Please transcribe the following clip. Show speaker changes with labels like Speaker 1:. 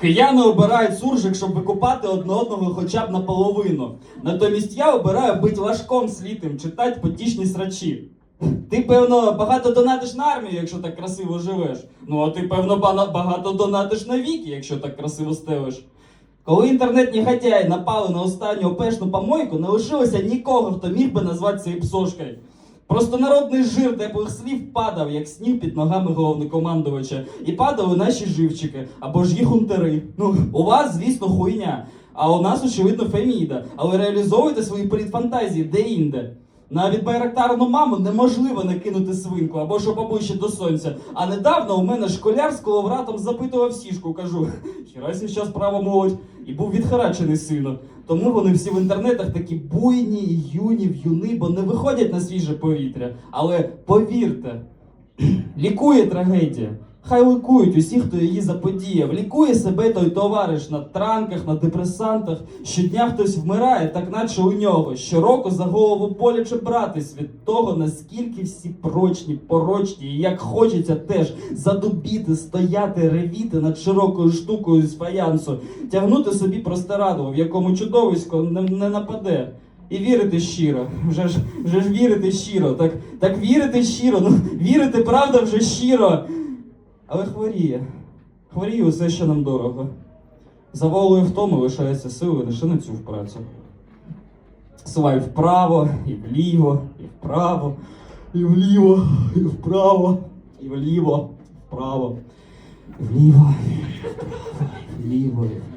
Speaker 1: Кияни обирають суржик, щоб викупати одне одного хоча б наполовину. Натомість я обираю бить важком слітим, читать потішні срачі. Ти, певно, багато донатиш на армію, якщо так красиво живеш. Ну, а ти, певно, багато донатиш на віки, якщо так красиво стелиш. Коли інтернет негодяї напали на останню опешну помойку, не лишилося нікого, хто міг би назватися іпсошкою. Просто народний жир теплих слів падав, як сніг під ногами головнокомандувача, і падали наші живчики або ж їх унтери. Ну, у вас, звісно, хуйня, а у нас, очевидно, феміда. Але реалізовуйте свої політфантазії де-інде. Навіть байрактарну маму неможливо накинути свинку або що поближче до сонця. А недавно у мене школяр з коловратом запитував сішку, кажу, хірасі зараз право молодь, і був відхарачений сильно. Тому вони всі в інтернетах такі буйні, юні, в'юни, бо не виходять на свіже повітря. Але повірте, лікує трагедія. Хай лікують усі, хто її заподіяв. Лікує себе той товариш на транках, на депресантах. Щодня хтось вмирає, так наче у нього. Щороку за голову боляче братись від того, наскільки всі прочні, порочні, і як хочеться теж задубіти, стояти, ревіти над широкою штукою з фаянсу, тягнути собі простирадло, в якому чудовисько не, не нападе. І вірити щиро, вже ж, вже ж вірити щиро, так, так вірити щиро, ну вірити правда вже щиро. Але хворіє. Хворіє усе, що нам дорого. За волею втоми лишається сили лише на цю впрацю. Свай вправо, і вліво, і вправо, і вліво, і вправо, і вліво, вправо, вліво, і вправо, вліво, і вправо.